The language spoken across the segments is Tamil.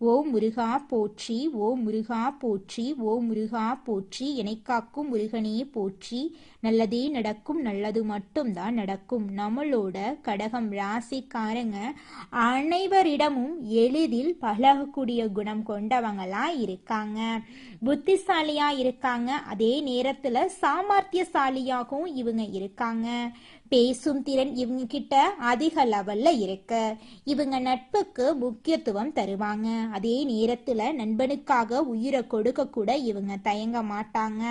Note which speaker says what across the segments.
Speaker 1: ஓ முருகா போற்றி ஓ முருகா போற்றி ஓ முருகா போற்றி காக்கும் முருகனே போற்றி. நல்லதே நடக்கும் நல்லது மட்டும்தான் நடக்கும். நம்மளோட கடகம் ராசிக்காரங்க அனைவரிடமும் எளிதில் பழகக்கூடிய குணம் கொண்டவங்களா இருக்காங்க. புத்திசாலியா இருக்காங்க. அதே நேரத்துல சாமர்த்தியசாலியாகவும் இவங்க இருக்காங்க. பேசும் திறன் இவங்க கிட்ட அதிக லெவல்ல இருக்கு. இவங்க நட்புக்கு முக்கியத்துவம் தருவாங்க. அதே நேரத்துல நண்பனுக்காக உயிரை கொடுக்க கூட இவங்க தயங்க மாட்டாங்க.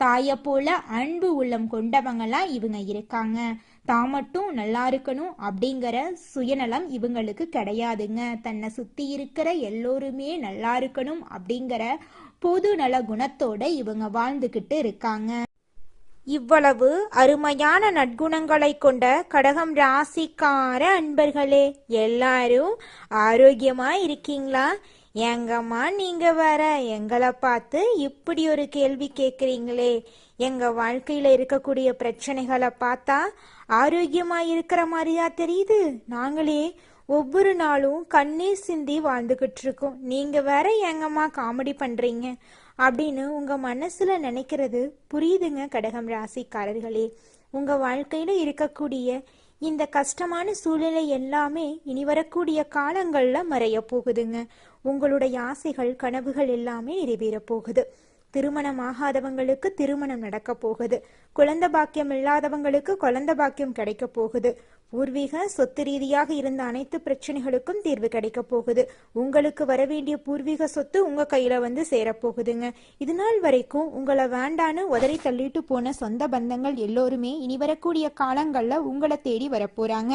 Speaker 1: தாய போல அன்பு உள்ளம் கொண்டவங்களாம் இவங்க இருக்காங்க. தான் மட்டும் நல்லா இருக்கணும் அப்படிங்கிற சுயநலம் இவங்களுக்கு கிடையாதுங்க. தன்னை சுத்தி இருக்கிற எல்லோருமே நல்லா இருக்கணும் அப்படிங்கிற பொது நல குணத்தோட இவங்க வாழ்ந்துகிட்டு இருக்காங்க. இவ்வளவு அருமையான நற்குணங்களை கொண்ட கடகம் ராசிக்கார அன்பர்களே எல்லாரும் ஆரோக்கியமா இருக்கீங்களா? எங்கம்மா நீங்க வேற? எங்களை பார்த்து இப்படி ஒரு கேள்வி கேக்குறீங்களே எங்க வாழ்க்கையில இருக்கக்கூடிய பிரச்சனைகளை பார்த்தா ஆரோக்கியமா இருக்கிற மாதிரியா தெரியுது? நாங்களே ஒவ்வொரு நாளும் கண்ணீர் சிந்தி வாழ்ந்துகிட்டு இருக்கோம். நீங்க வேற எங்கம்மா காமெடி பண்றீங்க? அப்படின்னு உங்கள் மனசில் நினைக்கிறது புரியுதுங்க கடகம் ராசிக்காரர்களே. உங்கள் வாழ்க்கையில் இருக்கக்கூடிய இந்த கஷ்டமான சூழ்நிலை எல்லாமே இனி வரக்கூடிய காலங்களில் மறைய போகுதுங்க. உங்களுடைய ஆசைகள் கனவுகள் எல்லாமே நிறைவேறப் போகுது. திருமணம் ஆகாதவங்களுக்கு திருமணம் நடக்க போகுது. குழந்தை பாக்கியம் இல்லாதவங்களுக்கு குழந்தை பாக்கியம் கிடைக்க போகுது. பூர்வீக சொத்து ரீதியாக இருந்த அனைத்து பிரச்சனைகளுக்கும் தீர்வு கிடைக்க போகுது. உங்களுக்கு வர வேண்டிய பூர்வீக சொத்து உங்க கையில வந்து சேரப்போகுதுங்க இது நாள் வரைக்கும் உங்களை வேண்டான்னு உதறி தள்ளிட்டு போன சொந்த பந்தங்கள் எல்லோருமே இனி வரக்கூடிய காலங்கள்ல உங்களை தேடி வரப்போறாங்க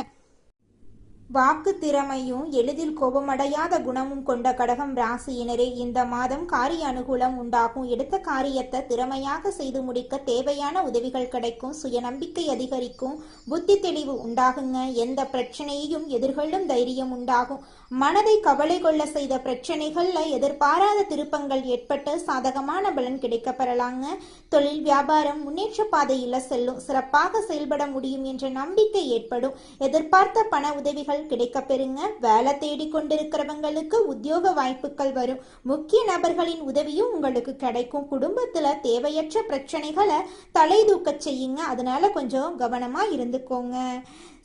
Speaker 1: வாக்கு திறமையும் எளிதில் கோபமடையாத குணமும் கொண்ட கடகம் ராசியினரே இந்த மாதம் காரிய அனுகூலம் உண்டாகும். எடுத்த காரியத்தை திறமையாக செய்து முடிக்க தேவையான உதவிகள் கிடைக்கும். சுயநம்பிக்கை அதிகரிக்கும். புத்தி தெளிவு உண்டாகுங்க. எந்த பிரச்சனையையும் எதிர்கொள்ளும் தைரியம் உண்டாகும். மனதை கவலை கொள்ள செய்த பிரச்சனைகள்ல எதிர்பாராத திருப்பங்கள் ஏற்பட்டு சாதகமான பலன் கிடைக்க பெறலாங்க தொழில் வியாபாரம் முன்னேற்ற பாதையில செல்லும். சிறப்பாக செயல்பட முடியும் என்ற நம்பிக்கை ஏற்படும். எதிர்பார்த்த பண உதவிகள் கிடைக்க பெறுங்க வேலை தேடி கொண்டிருக்கிறவங்களுக்கு உத்தியோக வாய்ப்புகள் வரும். முக்கிய நபர்களின் உதவியும் உங்களுக்கு கிடைக்கும். குடும்பத்துல தேவையற்ற பிரச்சனைகளை தலை தூக்க செய்யுங்க. அதனால கொஞ்சம் கவனமா இருந்துக்கோங்க.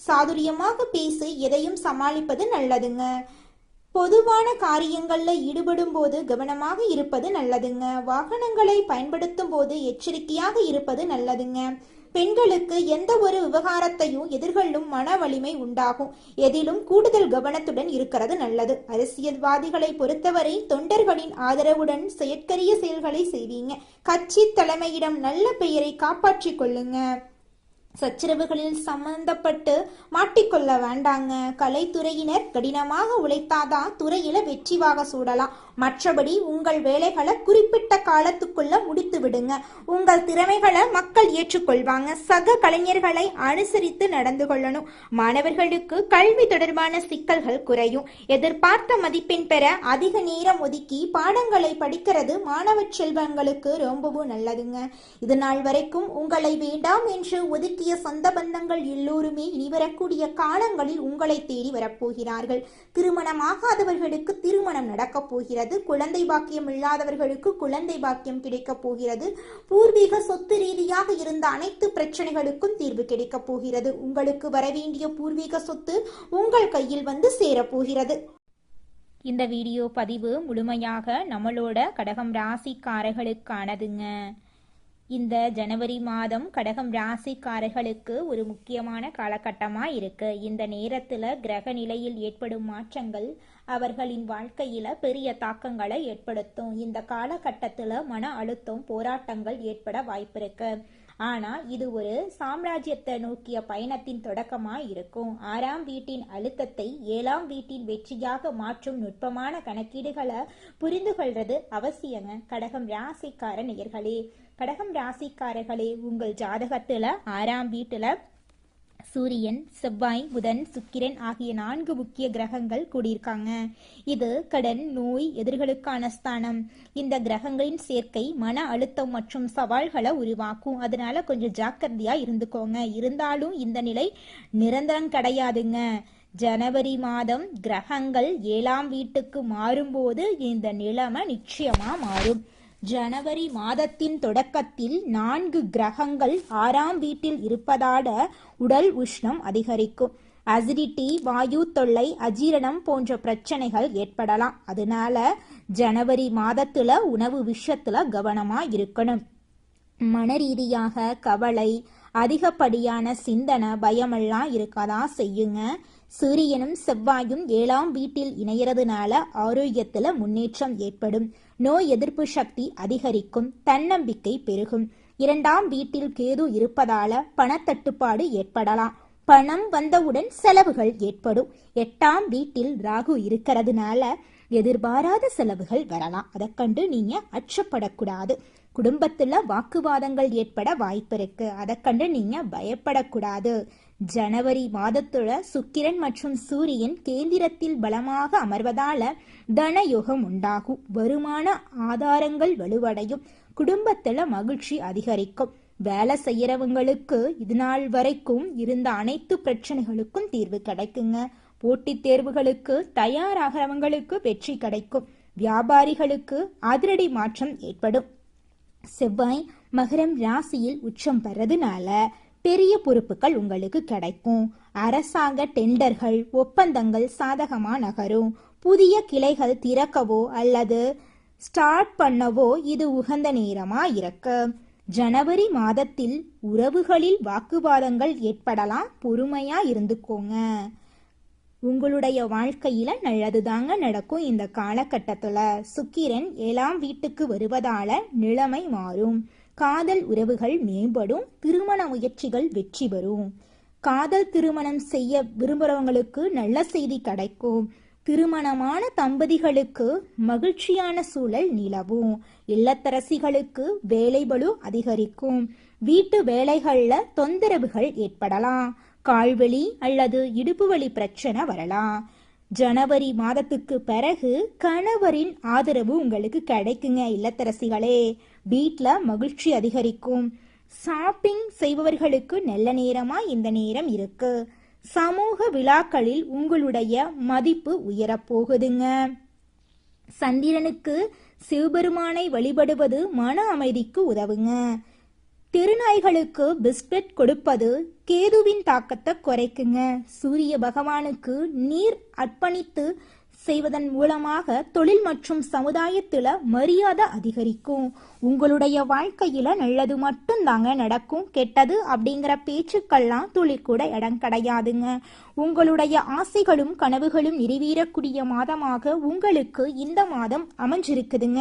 Speaker 1: சாதுரியமாக பேசி எதையும் சமாளிப்பது நல்லதுங்க. பொதுவான காரியங்களில் ஈடுபடும் போது கவனமாக இருப்பது நல்லதுங்க. வாகனங்களை பயன்படுத்தும் போது எச்சரிக்கையாக இருப்பது நல்லதுங்க. பெண்களுக்கு எந்த ஒரு விவகாரத்தையும் எதிர்கொள்ளும் மன வலிமை உண்டாகும். எதிலும் கூடுதல் கவனத்துடன் இருக்கிறது நல்லது. அரசியல்வாதிகளை பொறுத்தவரை தொண்டர்களின் ஆதரவுடன் செயற்கரிய செயல்களை செய்வீங்க. கட்சி தலைமையிடம் நல்ல பெயரை காப்பாற்றிக் கொள்ளுங்க. சச்சரவுகளில் சம்பந்தப்பட்டு மாட்டிக்கொள்ள வேண்டாங்க. கலைத்துறையினர் கடினமாக உழைத்தாதான் துறையில வெற்றிவாக சூடலாம். மற்றபடி உங்கள் வேலைகளை குறிப்பிட்ட காலத்துக்குள்ள முடித்து விடுங்க உங்கள் திறமைகளை மக்கள் ஏற்றுக்கொள்வாங்க. சக கலைஞர்களை அனுசரித்து நடந்து கொள்ளணும். மாணவர்களுக்கு கல்வி தொடர்பான சிக்கல்கள் குறையும். எதிர்பார்த்த மதிப்பெண் பெற அதிக நேரம் ஒதுக்கி பாடங்களை படிக்கிறது மாணவ செல்வங்களுக்கு ரொம்பவும் நல்லதுங்க. இது நாள் வரைக்கும் உங்களை வேண்டாம் என்று ஒதுக்கிய சொந்த பந்தங்கள் எல்லோருமே இனி வரக்கூடிய காலங்களில் உங்களை தேடி வரப்போகிறார்கள். திருமணமாகாதவர்களுக்கு திருமணம் நடக்கப் போகிறது. குழந்தை பாக்கியம் இல்லாதவர்களுக்கு குழந்தை பாக்கியம் கிடைக்கப் போகிறது. பூர்வீக சொத்து ரீதியாக இருந்த அனைத்து பிரச்சனைகளுக்கும் தீர்வு கிடைக்கப் போகிறது. உங்களுக்கு வரவேண்டிய பூர்வீக சொத்து உங்கள் கையில் வந்து சேரப்போகிறது இந்த வீடியோ பதிவு முழுமையாக நம்மளோட கடகம் ராசிக்காரர்களுக்கானதுங்க. இந்த ஜனவரி மாதம் கடகம் ராசிக்காரர்களுக்கு ஒரு முக்கியமான காலகட்டமாக இருக்கு இந்த நேரத்தில் கிரக நிலையில் ஏற்படும் மாற்றங்கள் அவர்களின் வாழ்க்கையில பெரிய தாக்கங்களை ஏற்படுத்தும். இந்த காலகட்டத்தில் மன அழுத்தம் போராட்டங்கள் ஏற்பட வாய்ப்பிருக்கு. ஆனால் ஆனா இது ஒரு சாம்ராஜ்யத்தை நோக்கிய பயணத்தின் தொடக்கமா இருக்கும் ஆறாம் வீட்டின் அழுத்தத்தை ஏழாம் வீட்டின் வெற்றியாக மாற்றும் நுட்பமான கணக்கீடுகளை புரிந்து கொள்றது அவசியங்க. கடகம் ராசிக்கார நேர்களே கடகம் ராசிக்காரர்களே உங்கள் ஜாதகத்துல ஆறாம் வீட்டுல சூரியன் செவ்வாய் புதன் சுக்கிரன் ஆகிய நான்கு முக்கிய கிரகங்கள் கூடியிருக்காங்க. இது கடன் நோய் எதிர்களுக்கான ஸ்தானம். இந்த கிரகங்களின் சேர்க்கை மன அழுத்தம் மற்றும் சவால்களை உருவாக்கும். அதனால கொஞ்சம் ஜாக்கிரதையா இருந்துக்கோங்க. இருந்தாலும் இந்த நிலை நிரந்தரம் கிடையாதுங்க. ஜனவரி மாதம் கிரகங்கள் ஏழாம் வீட்டுக்கு மாறும்போது இந்த நிலைமை நிச்சயமா மாறும். ஜனவரி மாதத்தின் தொடக்கத்தில் நான்கு கிரகங்கள் ஆறாம் வீட்டில் இருப்பதாட உடல் உஷ்ணம் அதிகரிக்கும். அசிடிட்டி வாயு தொல்லை அஜீரணம் போன்ற பிரச்சனைகள் ஏற்படலாம். அதனால ஜனவரி மாதத்துல உணவு விஷயத்துல கவனமா இருக்கணும். மன ரீதியாக கவலை அதிகப்படியான சிந்தனை பயமெல்லாம் இருக்கதான் செய்யுங்க. சூரியனும் செவ்வாயும் ஏழாம் வீட்டில் இணையறதுனால ஆரோக்கியத்துல முன்னேற்றம் ஏற்படும். நோய் எதிர்ப்பு சக்தி அதிகரிக்கும் தன்னம்பிக்கை பெருகும். இரண்டாம் வீட்டில் கேது இருப்பதால பணத்தட்டுப்பாடு ஏற்படலாம். பணம் வந்தவுடன் செலவுகள் ஏற்படும். எட்டாம் வீட்டில் ராகு இருக்கிறதுனால எதிர்பாராத செலவுகள் வரலாம். அதை கண்டு நீங்க அச்சப்படக்கூடாது. குடும்பத்துல வாக்குவாதங்கள் ஏற்பட வாய்ப்பு இருக்கு. அதை கண்டு நீங்க பயப்படக்கூடாது. ஜனவரி மாதத்துல சுக்கிரன் மற்றும் சூரியன் கேந்திரத்தில் பலமாக அமர்வதால தனயுகம் உண்டாகும் வருமான ஆதாரங்கள் வலுவடையும். குடும்பத்துல மகிழ்ச்சி அதிகரிக்கும். வேலை செய்யறவங்களுக்கு இது நாள் வரைக்கும் இருந்த அனைத்து பிரச்சனைகளுக்கும் தீர்வு கிடைக்குங்க. போட்டித் தேர்வுகளுக்கு தயாராகிறவங்களுக்கு வெற்றி கிடைக்கும். வியாபாரிகளுக்கு அதிரடி மாற்றம் ஏற்படும். செவ்வாய் மகரம் ராசியில் உச்சம் பெறதுனால பெரிய பொறுப்புகள் உங்களுக்கு கிடைக்கும். அரசாங்க டெண்டர்கள் ஒப்பந்தங்கள் சாதகமா நகரும். புதிய கிளைகள் திறக்கவோ அல்லது ஸ்டார்ட் பண்ணவோ இது உகந்த நேரமா இருக்கு. ஜனவரி மாதத்தில் உறவுகளில் வாக்குவாதங்கள் ஏற்படலாம் பொறுமையா இருந்துக்கோங்க. உங்களுடைய வாழ்க்கையில நல்லதுதாங்க நடக்கும் இந்த காலகட்டத்துல. சுக்கிரன் ஏழாம் வீட்டுக்கு வருவதால நிலைமை மாறும். காதல் உறவுகள் மேம்படும் திருமண முயற்சிகள் வெற்றி பெறும். காதல் திருமணம் செய்ய விரும்புறவங்களுக்கு நல்ல செய்தி கிடைக்கும். திருமணமான தம்பதிகளுக்கு மகிழ்ச்சியான சூழல் நிலவும். இல்லத்தரசிகளுக்கு வேலைபளு அதிகரிக்கும். வீட்டு வேலைகள்ல தொந்தரவுகள் ஏற்படலாம். கால்வலி அல்லது இடுப்பு வலி பிரச்சனை வரலாம். ஜனவரி மாதத்துக்கு பிறகு கணவரின் ஆதரவு உங்களுக்கு கிடைக்குங்க இல்லத்தரசிகளே. வீட்டில் மகிழ்ச்சி அதிகரிக்கும். ஷாப்பிங் செய்பவர்களுக்கு நல்ல நேரமா இந்த நேரம் இருக்கு. சமூக விழாக்களில் உங்களுடைய மதிப்பு உயரப்போகுதுங்க. சந்திரனுக்கு சிவபெருமானை வழிபடுவது மன அமைதிக்கு உதவுங்க. தெருநாய்களுக்கு பிஸ்கட் கொடுப்பது கேதுவின் தாக்கத்தை குறைக்குங்க. சூரிய பகவானுக்கு நீர் அர்ப்பணித்து செய்வதன் மூலமாக தொழில் மற்றும் சமுதாயத்தில் மரியாதை அதிகரிக்கும். உங்களுடைய வாழ்க்கையில நல்லது மட்டும் தாங்க நடக்கும். கெட்டது அப்படிங்கிற பேச்சுக்கள்லாம் துளி கூட இடம் கிடையாதுங்க. உங்களுடைய ஆசைகளும் கனவுகளும் நிறைவேறக்கூடிய மாதமாக உங்களுக்கு இந்த மாதம் அமைஞ்சிருக்குதுங்க.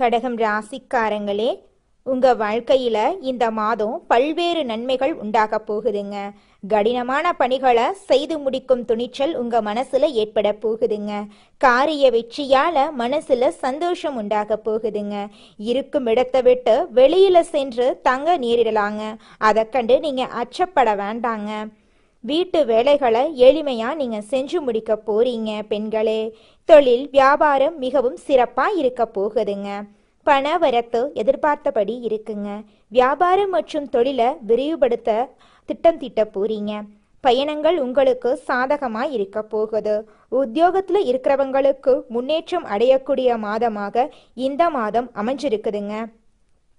Speaker 2: கடகம் ராசிக்காரங்களே உங்க வாழ்க்கையில இந்த மாதம் பல்வேறு நன்மைகள் உண்டாக போகுதுங்க. கடினமான பணிகளை செய்து முடிக்கும் துணிச்சல் உங்க மனசுல ஏற்பட போகுதுங்க. காரிய வெற்றியால மனசுல சந்தோஷம் உண்டாக போகுதுங்க. இருக்கும் இடத்தை விட்டு வெளியில சென்று தங்க நேரிடலாங்க. அதை கண்டு நீங்க அச்சப்பட வேண்டாங்க. வீட்டு வேலைகளை எளிமையா நீங்க செஞ்சு முடிக்க போறீங்க பெண்களே. தொழில் வியாபாரம் மிகவும் சிறப்பா இருக்க போகுதுங்க. பண வரத்து எதிர்பார்த்தபடி இருக்குங்க. வியாபாரம் மற்றும் தொழிலை விரிவுபடுத்த திட்டம் தீட்ட போறீங்க. பயணங்கள் உங்களுக்கு சாதகமா இருக்க போகுது. உத்தியோகத்துல இருக்கிறவங்களுக்கு முன்னேற்றம் அடையக்கூடிய மாதமாக இந்த மாதம் அமைஞ்சிருக்குதுங்க.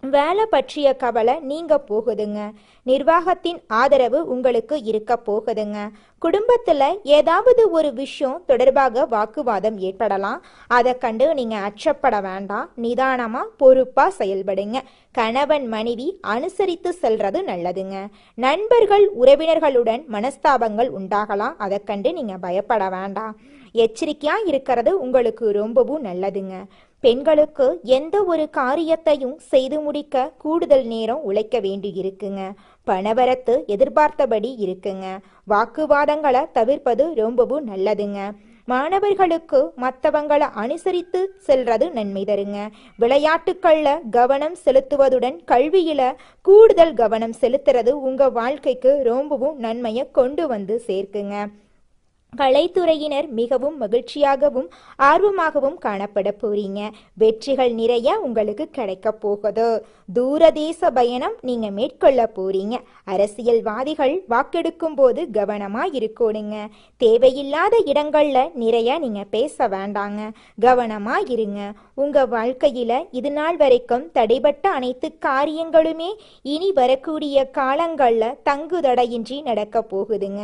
Speaker 2: வேலை பற்றிய கவலை நீங்க போகுதுங்க. நிர்வாகத்தின் ஆதரவு உங்களுக்கு இருக்க போகுதுங்க. குடும்பத்துல ஏதாவது ஒரு விஷயம் தொடர்பாக வாக்குவாதம் ஏற்படலாம். அதை கண்டு நீங்க அச்சப்பட வேண்டாம். நிதானமா பொறுப்பா செயல்படுங்க. கணவன் மனைவி அனுசரித்து செல்றது நல்லதுங்க. நண்பர்கள் உறவினர்களுடன் மனஸ்தாபங்கள் உண்டாகலாம். அதை கண்டு நீங்க பயப்பட வேண்டாம். எச்சரிக்கையா இருக்கிறது உங்களுக்கு ரொம்பவும் நல்லதுங்க. பெண்களுக்கு எந்த ஒரு காரியத்தையும் செய்து முடிக்க கூடுதல் நேரம் உழைக்க வேண்டி இருக்குங்க. பணவரத்து எதிர்பார்த்தபடி இருக்குங்க. வாக்குவாதங்களை தவிர்ப்பது ரொம்பவும் நல்லதுங்க. மாணவர்களுக்கு மற்றவங்களை அனுசரித்து செல்றது நன்மை தருங்க. விளையாட்டுக்கள்ல கவனம் செலுத்துவதுடன் கல்வியில கூடுதல் கவனம் செலுத்துறது உங்க வாழ்க்கைக்கு ரொம்பவும் நன்மையை கொண்டு வந்து சேர்க்குங்க. கலைத்துறையினர் மிகவும் மகிழ்ச்சியாகவும் ஆர்வமாகவும் காணப்பட போறீங்க. வெற்றிகள் நிறைய உங்களுக்கு கிடைக்க போகுது. தூரதேச பயணம் நீங்க மேற்கொள்ள போறீங்க. அரசியல்வாதிகள் வாக்கெடுக்கும் போது கவனமா இருக்கணுங்க. தேவையில்லாத இடங்கள்ல நிறைய நீங்க பேச வேண்டாங்க. கவனமா இருங்க. உங்க வாழ்க்கையில இது நாள் வரைக்கும் தடைபட்ட அனைத்து காரியங்களுமே இனி வரக்கூடிய காலங்கள்ல தங்குதடையின்றி நடக்க போகுதுங்க.